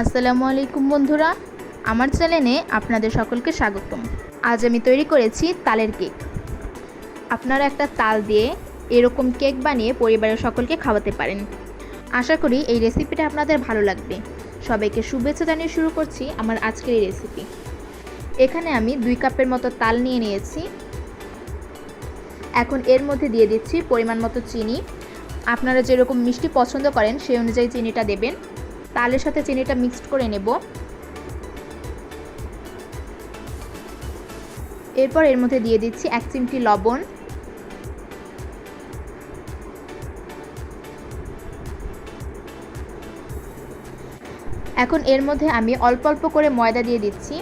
আসসালামু আলাইকুম বন্ধুরা, আমার চ্যানেলে আপনাদের সকলকে স্বাগতম। আজ আমি তৈরি করেছি তালের কেক। আপনারা একটা তাল দিয়ে এরকম কেক বানিয়ে পরিবারের সকলকে খাওয়াতে পারেন। আশা করি এই রেসিপিটা আপনাদের ভালো লাগবে। সবাইকে শুভেচ্ছা জানিয়ে শুরু করছি আমার আজকের এই রেসিপি। এখানে আমি দুই কাপের মতো তাল নিয়ে নিয়েছি। এখন এর মধ্যে দিয়ে দিচ্ছি পরিমাণ মতো চিনি। আপনারা যেরকম মিষ্টি পছন্দ করেন, সেই অনুযায়ী চিনিটা দেবেন। তালের সাথে চিনিটা মিক্সড করে নেব। এরপর এর মধ্যে দিয়ে দিচ্ছি এক চিমটি লবণ। এখন এর মধ্যে আমি অল্প অল্প করে ময়দা দিয়ে দিচ্ছি।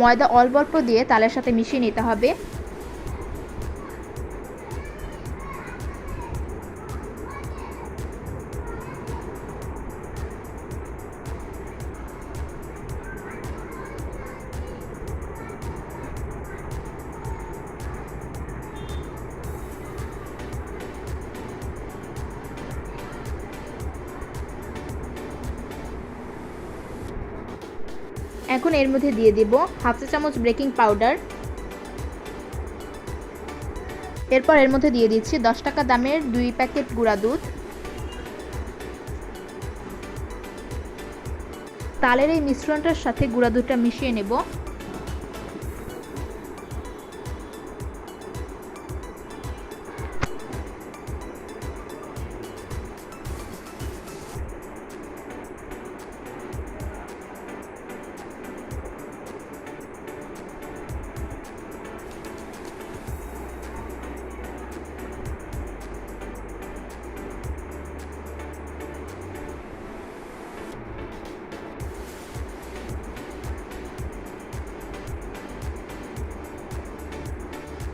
ময়দা অল্প অল্প দিয়ে তালের সাথে মিশিয়ে নিতে হবে। এখন এর মধ্যে দিয়ে দিব হাফ চা চামচ বেকিং পাউডার। এরপর এর মধ্যে দিয়ে দিচ্ছি দশ টাকা দামের দুই প্যাকেট গুঁড়া দুধ। তালের এই মিশ্রণটার সাথে গুঁড়া দুধটা মিশিয়ে নেব।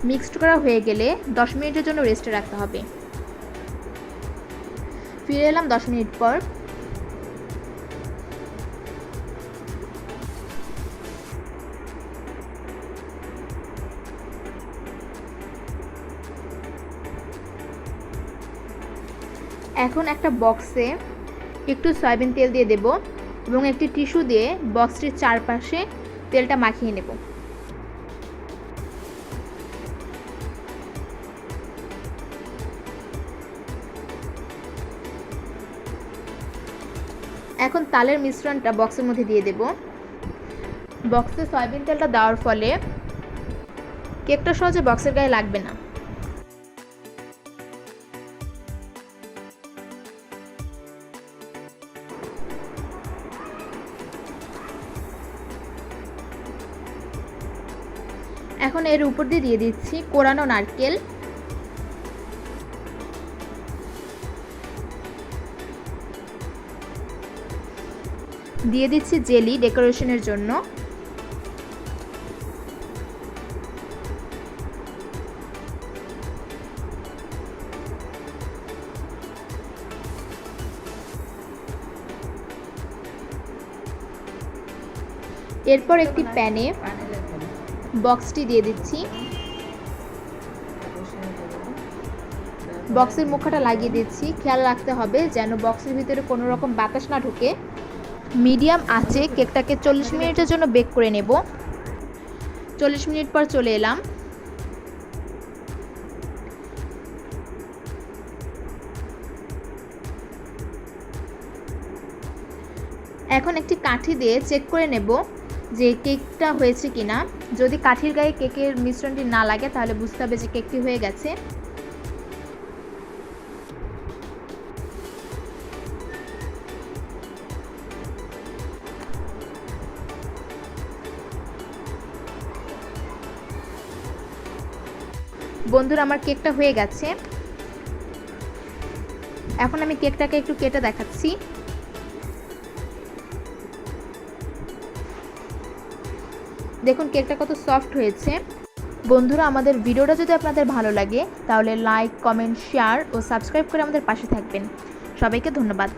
মিক্সড করা হয়ে গেলে 10 মিনিটের জন্য রেস্টে রাখতে হবে। ফিরে এলাম 10 মিনিট পর। এখন একটা বক্সে একটু সয়াবিন তেল দিয়ে দেব এবং একটি টিস্যু দিয়ে বক্সটির চারপাশে তেলটা মাখিয়ে নেব। এখন তালের মিশ্রণটা বক্সের মধ্যে দিয়ে দেব। বক্সে সয়াবিন তেলটা দেওয়ার ফলে কেকটা সহজে বক্সের গায়ে লাগবে না। এখন এর উপর দিয়ে দিয়ে দিচ্ছি কোরানো নারকেল। দিয়ে দিচ্ছি জেলি ডেকোরেশনের জন্য। এরপর একটি প্যানে বক্সটি দিয়ে দিচ্ছি। বক্সের মুখাটা লাগিয়ে দিচ্ছি। খেয়াল রাখতে হবে যেন বক্সের ভিতরে কোনো রকম বাতাস না ঢুকে। মিডিয়াম আঁচে কেকটাকে চল্লিশ মিনিটের জন্য বেক করে নেব। চল্লিশ মিনিট পর চলে এলাম। এখন একটি কাঠি দিয়ে চেক করে নেব যে কেকটা হয়েছে কিনা। যদি কাঠির গায়ে কেকের মিশ্রণটি না লাগে, তাহলে বুঝতে হবে যে কেকটি হয়ে গেছে। বন্ধুরা, আমার কেকটা হয়ে গেছে। এখন আমি কেকটাকে একটু কেটে দেখাচ্ছি। দেখুন, কেকটা কত সফট হয়েছে। বন্ধুরা, আমাদের ভিডিওটা যদি আপনাদের ভালো লাগে, তাহলে লাইক, কমেন্ট, শেয়ার ও সাবস্ক্রাইব করে আমাদের পাশে থাকবেন। সবাইকে ধন্যবাদ।